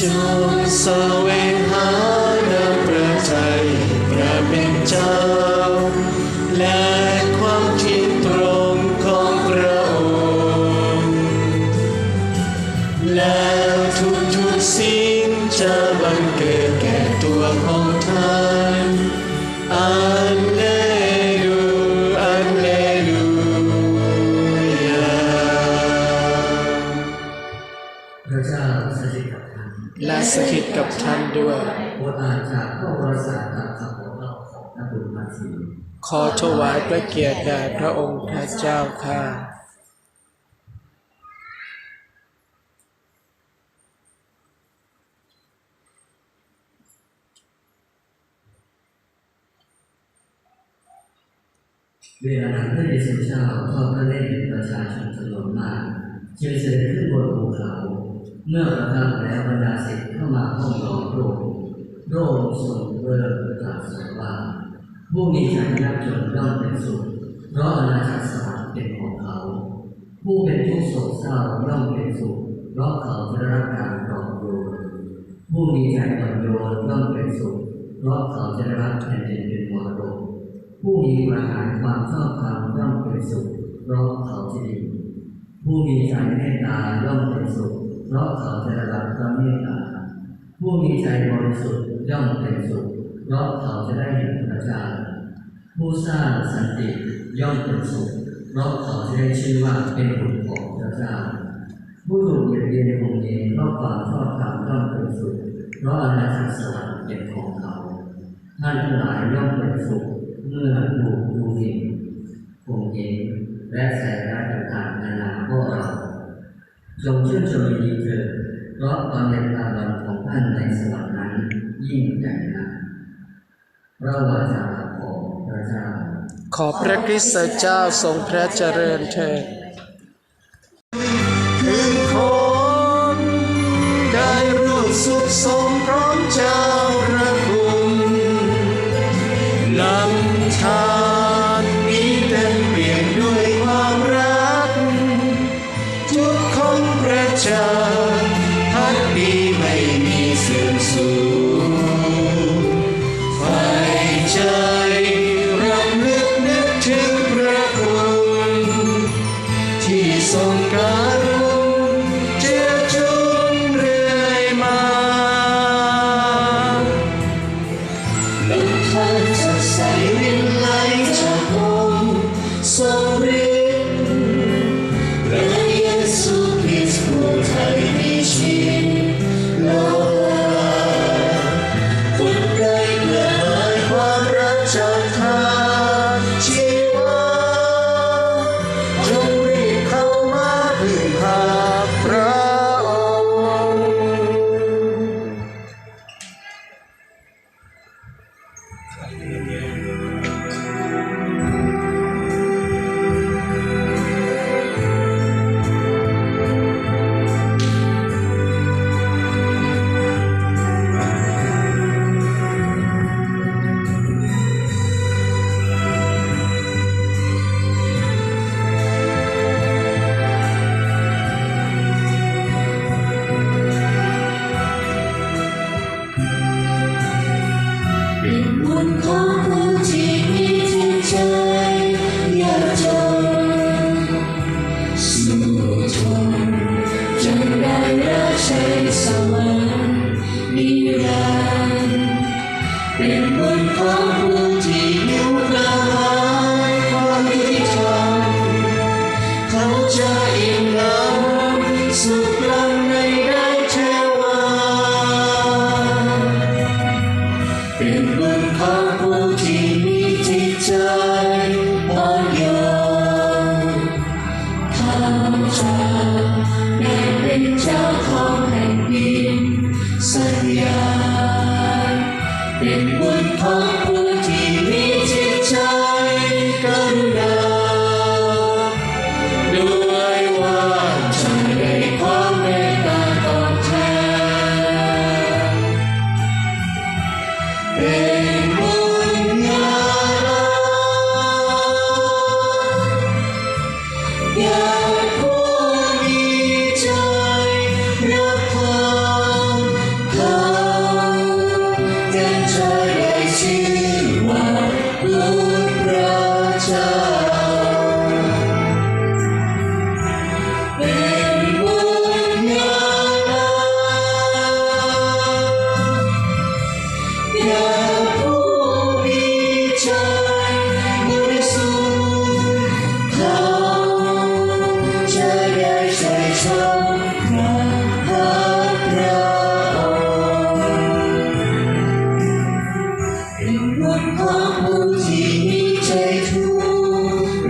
จงเสวงหาน้ำพระทัยพระเป็นเจ้า และความที่ตรงของพระองค์ แล้วทุกทุกๆสิ่งจะบังเกิดแก่ตัวของท่าน กับท่านด้วยขอถวายพระเกียรติแด่พระองค์พระเจ้าข้าเวลานั้นพระเยซูเจ้าทอดพระเนตรประชาชนจำนวนมากจึงเสด็จขึ้นบนภูเขา เมื่อประทับแล้วบรรดาศิษย์เข้ามาห้อมล้อมพระองค์พระองค์ทรงเริ่มตรัสสอนว่าผู้มีใจยากจนย่อมเป็นสุขเพราะอาณาจักรสวรรค์เป็นของเขา ผู้เป็นทุกข์โศกเศร้าย่อมเป็นสุขเพราะเขาจะได้รับการปลอบโยนผู้มีใจอ่อนโยนย่อมเป็นสุขเพราะเขาจะรับแผ่นดินเป็นมรดกผู้มีประหารความชอบธรรมย่อมเป็นสุขเพราะเขาจะดีผู้มีใจเมตตาย่อมเป็นสุข เพราะเขาจะได้รับพระเมตตาผู้มีใจบริสุทธิ์ย่อมเป็นสุข เพราะเขาจะได้เห็นพระเจ้าผู้สร้างสันติย่อมเป็นสุข เพราะเขาจะได้ชื่อว่าเป็นบุตรของพระเจ้าผู้ถูกเบียดเบียนข่มเหงเพราะความชอบธรรมย่อมเป็นสุข เพราะอาณาจักรสวรรค์เป็นของเขา ท่านทั้งหลายย่อมเป็นสุข เมื่อถูกดูหมิ่นข่มเหงและใส่ร้ายต่างๆนานาพวกเรา จงชื่นชมยินดีเถิดเพราะความเด็ดตาบันของท่านในสวรรค์นั้นยิ่งใหญ่นักพระวาจาของพระเจ้า ขอพระคริสต์เจ้าทรงพระเจริญเถิดคืนคนได้รู้สุขสมพร้อมใจ พ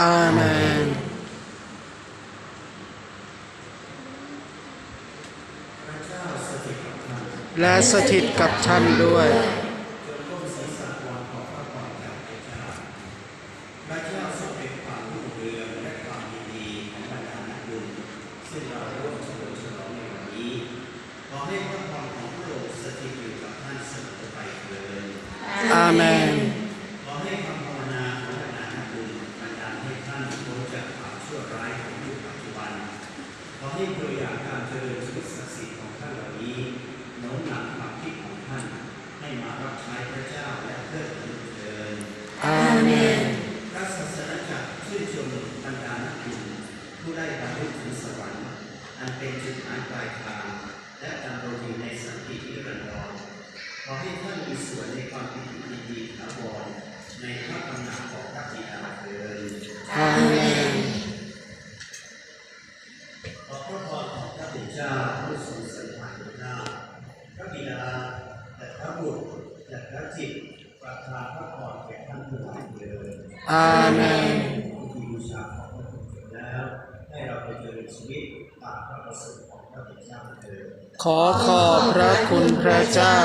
อาเมนและสถิตกับท่านด้วยอาเมน Amen. ขอขอบพระคุณพระเจ้า